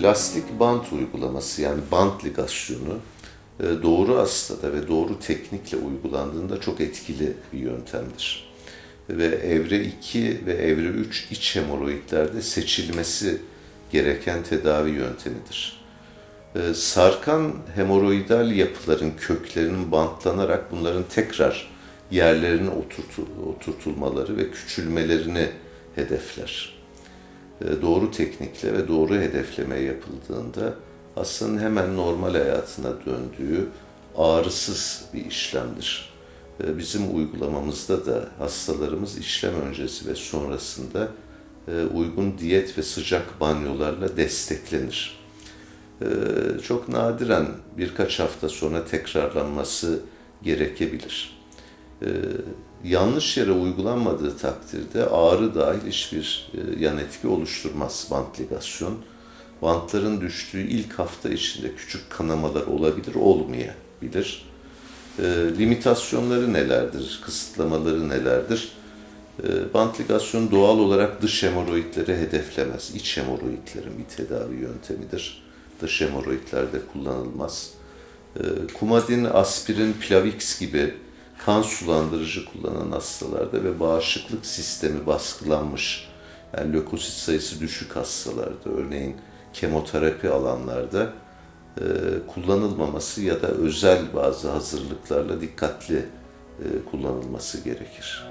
plastik bant uygulaması yani bant ligasyonu e, doğru hastada ve doğru teknikle uygulandığında çok etkili bir yöntemdir. Ve evre 2 ve evre 3 iç hemoroidlerde seçilmesi gereken tedavi yöntemidir. E, Sarkan hemoroidal yapıların köklerinin bantlanarak bunların tekrar yerlerine oturtu- oturtulmaları ve küçülmelerini hedefler. E, doğru teknikle ve doğru hedefleme yapıldığında hastanın hemen normal hayatına döndüğü ağrısız bir işlemdir. E, Bizim uygulamamızda da hastalarımız işlem öncesi ve sonrasında e, uygun diyet ve sıcak banyolarla desteklenir. Çok nadiren birkaç hafta sonra tekrarlanması gerekebilir. E, Yanlış yere uygulanmadığı takdirde ağrı dahil hiçbir e, yan etki oluşturmaz bant ligasyon. Bantların düştüğü ilk hafta içinde küçük kanamalar olabilir, olmayabilir. E, limitasyonları nelerdir, kısıtlamaları nelerdir? E, bant ligasyon doğal olarak dış hemoroidleri hedeflemez. İç hemoroidlerin bir tedavi yöntemidir. Dış hemoroidlerde kullanılmaz. E, kumadin, aspirin, plavix gibi kan sulandırıcı kullanan hastalarda ve bağışıklık sistemi baskılanmış, yani lökosit sayısı düşük hastalarda, örneğin kemoterapi alanlarda e, kullanılmaması ya da özel bazı hazırlıklarla dikkatli e, kullanılması gerekir.